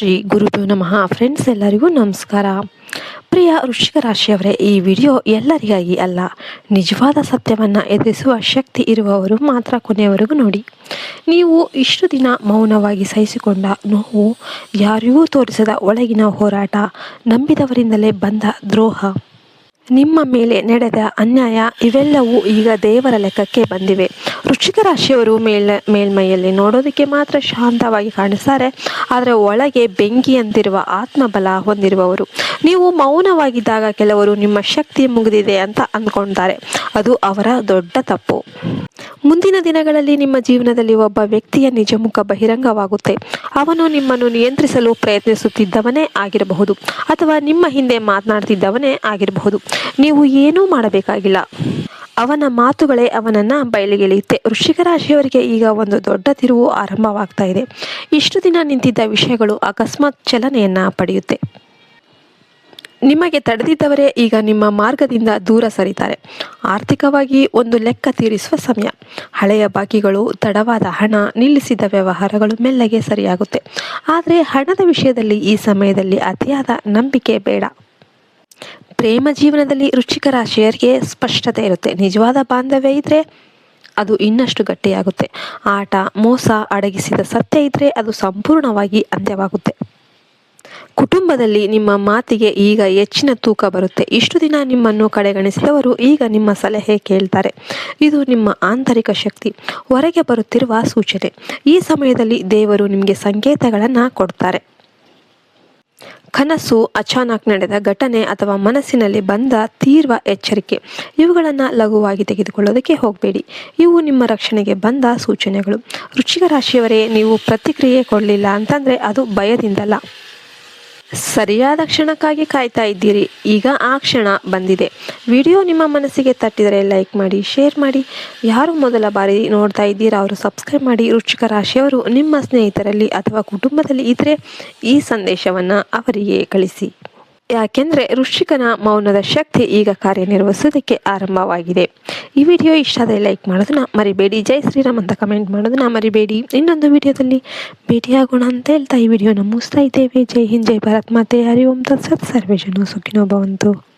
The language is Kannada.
ಶ್ರೀ ಗುರುಭ್ಯೋ ನಮಃ. ಫ್ರೆಂಡ್ಸ್ ಎಲ್ಲರಿಗೂ ನಮಸ್ಕಾರ. ಪ್ರಿಯ ವೃಶ್ಚಿಕ ರಾಶಿಯವರೇ, ಈ ವಿಡಿಯೋ ಎಲ್ಲರಿಗಾಗಿ ಅಲ್ಲ, ನಿಜವಾದ ಸತ್ಯವನ್ನು ಎದುರಿಸುವ ಶಕ್ತಿ ಇರುವವರು ಮಾತ್ರ ಕೊನೆಯವರೆಗೂ ನೋಡಿ. ನೀವು ಇಷ್ಟು ದಿನ ಮೌನವಾಗಿ ಸಹಿಸಿಕೊಂಡ ನೋವು ಯಾರಿಗೂ ತೋರಿಸದ ಒಳಗಿನ ಹೋರಾಟ ನಂಬಿದವರಿಂದಲೇ ಬಂದ ದ್ರೋಹ. ನಿಮ್ಮ ಮೇಲೆ ನಡೆದ ಅನ್ಯಾಯ ಇವೆಲ್ಲವೂ ಈಗ ದೇವರ ಲೆಕ್ಕಕ್ಕೆ ಬಂದಿವೆ. ವೃಶ್ಚಿಕ ರಾಶಿಯವರು ಮೇಲ್, ಮೇಲ್ಮೈಯಲ್ಲಿ ನೋಡೋದಕ್ಕೆ ಮಾತ್ರ ಶಾಂತವಾಗಿ ಕಾಣಿಸ್ತಾರೆ. ಆದರೆ ಒಳಗೆ ಬೆಂಕಿಯಂತಿರುವ ಆತ್ಮಬಲ ಹೊಂದಿರುವವರು. ನೀವು ಮೌನವಾಗಿದ್ದಾಗ ಕೆಲವರು ನಿಮ್ಮ ಶಕ್ತಿ ಮುಗಿದಿದೆ ಅಂತ ಅಂದ್ಕೊಳ್ತಾರೆ ಅದು ಅವರ ದೊಡ್ಡ ತಪ್ಪು. ಮುಂದಿನ ದಿನಗಳಲ್ಲಿ ನಿಮ್ಮ ಜೀವನದಲ್ಲಿ ಒಬ್ಬ ವ್ಯಕ್ತಿಯ ನಿಜ ಮುಖ ಬಹಿರಂಗವಾಗುತ್ತೆ. ಅವನು ನಿಮ್ಮನ್ನು ನಿಯಂತ್ರಿಸಲು ಪ್ರಯತ್ನಿಸುತ್ತಿದ್ದವನೇ ಆಗಿರಬಹುದು ಅಥವಾ ನಿಮ್ಮ ಹಿಂದೆ ಮಾತನಾಡ್ತಿದ್ದವನೇ ಆಗಿರಬಹುದು. ನೀವು ಏನೂ ಮಾಡಬೇಕಾಗಿಲ್ಲ. ಅವನ ಮಾತುಗಳೇ ಅವನನ್ನು ಬಯಲಿಗೆಳೆಯುತ್ತೆ. ವೃಶ್ಚಿಕ ರಾಶಿಯವರಿಗೆ ಈಗ ಒಂದು ದೊಡ್ಡ ತಿರುವು ಆರಂಭವಾಗ್ತಾ ಇದೆ. ಇಷ್ಟು ದಿನ ನಿಂತಿದ್ದ ವಿಷಯಗಳು ಅಕಸ್ಮಾತ್ ಚಲನೆಯನ್ನು ಪಡೆಯುತ್ತೆ. ನಿಮಗೆ ತಡೆದಿದ್ದವರೇ ಈಗ ನಿಮ್ಮ ಮಾರ್ಗದಿಂದ ದೂರ ಸರಿತಾರೆ. ಆರ್ಥಿಕವಾಗಿ ಒಂದು ಲೆಕ್ಕ ತೀರಿಸುವ ಸಮಯ. ಹಳೆಯ ಬಾಕಿಗಳು, ತಡವಾದ ಹಣ, ನಿಲ್ಲಿಸಿದ ವ್ಯವಹಾರಗಳು ಮೆಲ್ಲಗೆ ಸರಿಯಾಗುತ್ತೆ. ಆದರೆ ಹಣದ ವಿಷಯದಲ್ಲಿ ಈ ಸಮಯದಲ್ಲಿ ಅತಿಯಾದ ನಂಬಿಕೆ ಬೇಡ. ಪ್ರೇಮ ಜೀವನದಲ್ಲಿ ರುಚಿಕರ ರಾಶಿಯರಿಗೆ ಸ್ಪಷ್ಟತೆ ಇರುತ್ತೆ. ನಿಜವಾದ ಬಾಂಧವ್ಯ ಇದ್ದರೆ ಅದು ಇನ್ನಷ್ಟು ಗಟ್ಟಿಯಾಗುತ್ತೆ. ಆಟ, ಮೋಸ, ಅಡಗಿಸಿದ ಸತ್ಯ ಇದ್ದರೆ ಅದು ಸಂಪೂರ್ಣವಾಗಿ ಅಂತ್ಯವಾಗುತ್ತೆ. ಕುಟುಂಬದಲ್ಲಿ ನಿಮ್ಮ ಮಾತಿಗೆ ಈಗ ಹೆಚ್ಚಿನ ತೂಕ ಬರುತ್ತೆ. ಇಷ್ಟು ದಿನ ನಿಮ್ಮನ್ನು ಕಡೆಗಣಿಸಿದವರು ಈಗ ನಿಮ್ಮ ಸಲಹೆ ಕೇಳ್ತಾರೆ. ಇದು ನಿಮ್ಮ ಆಂತರಿಕ ಶಕ್ತಿ. ಹೊರಗೆ ಬರುತ್ತಿರುವ ಸೂಚನೆ. ಈ ಸಮಯದಲ್ಲಿ ದೇವರು ನಿಮಗೆ ಸಂಕೇತಗಳನ್ನು ಕೊಡ್ತಾರೆ. ಕನಸು ಅಚಾನಕ್ ನಡೆದ ಘಟನೆ ಅಥವಾ ಮನಸ್ಸಿನಲ್ಲಿ ಬಂದ ತೀರ್ವ ಎಚ್ಚರಿಕೆ. ಇವುಗಳನ್ನು ಲಘುವಾಗಿ ತೆಗೆದುಕೊಳ್ಳೋದಕ್ಕೆ ಹೋಗಬೇಡಿ. ಇವು ನಿಮ್ಮ ರಕ್ಷಣೆಗೆ ಬಂದ ಸೂಚನೆಗಳು. ರುಚಿಕ ರಾಶಿಯವರೇ, ನೀವು ಪ್ರತಿಕ್ರಿಯೆ ಕೊಡಲಿಲ್ಲ ಅಂತಂದರೆ ಅದು ಭಯದಿಂದಲ್ಲ. ಸರಿಯಾದ ಕ್ಷಣಕ್ಕಾಗಿ ಕಾಯ್ತಾ ಇದ್ದೀರಿ. ಈಗ ಆ ಕ್ಷಣ ಬಂದಿದೆ. ವಿಡಿಯೋ ನಿಮ್ಮ ಮನಸ್ಸಿಗೆ ತಟ್ಟಿದರೆ ಲೈಕ್ ಮಾಡಿ, ಶೇರ್ ಮಾಡಿ. ಯಾರು ಮೊದಲ ಬಾರಿ ನೋಡ್ತಾ ಇದ್ದೀರಾ ಅವರು ಸಬ್ಸ್ಕ್ರೈಬ್ ಮಾಡಿ. ರುಚಿಕ ರಾಶಿಯವರು ನಿಮ್ಮ ಸ್ನೇಹಿತರಲ್ಲಿ ಅಥವಾ ಕುಟುಂಬದಲ್ಲಿ ಇದ್ದರೆ ಈ ಸಂದೇಶವನ್ನು ಅವರಿಗೆ ಕಳಿಸಿ. ಯಾಕೆಂದರೆ ಋಷಿಕನ ಮೌನದ ಶಕ್ತಿ ಈಗ ಕಾರ್ಯನಿರ್ವಹಿಸೋದಕ್ಕೆ ಆರಂಭವಾಗಿದೆ. ಈ ವಿಡಿಯೋ ಇಷ್ಟ ಆದರೆ ಲೈಕ್ ಮಾಡೋದನ್ನ ಮರಿಬೇಡಿ. ಜೈ ಶ್ರೀರಾಮ್ ಅಂತ ಕಮೆಂಟ್ ಮಾಡೋದನ್ನ ಮರಿಬೇಡಿ. ಇನ್ನೊಂದು ವಿಡಿಯೋದಲ್ಲಿ ಭೇಟಿಯಾಗೋಣ ಅಂತ ಹೇಳ್ತಾ ಈ ವಿಡಿಯೋನ ಮುಗಿಸ್ತಾ ಇದ್ದೇವೆ. ಜೈ ಹಿಂದ್, ಜೈ ಭಾರತ್ ಮಾತೆ. ಹರಿ ಓಂ, ತತ್ಸತ್. ಸರ್ವೇ ಜನ ಸುಖಿನೋ ಭವಂತು.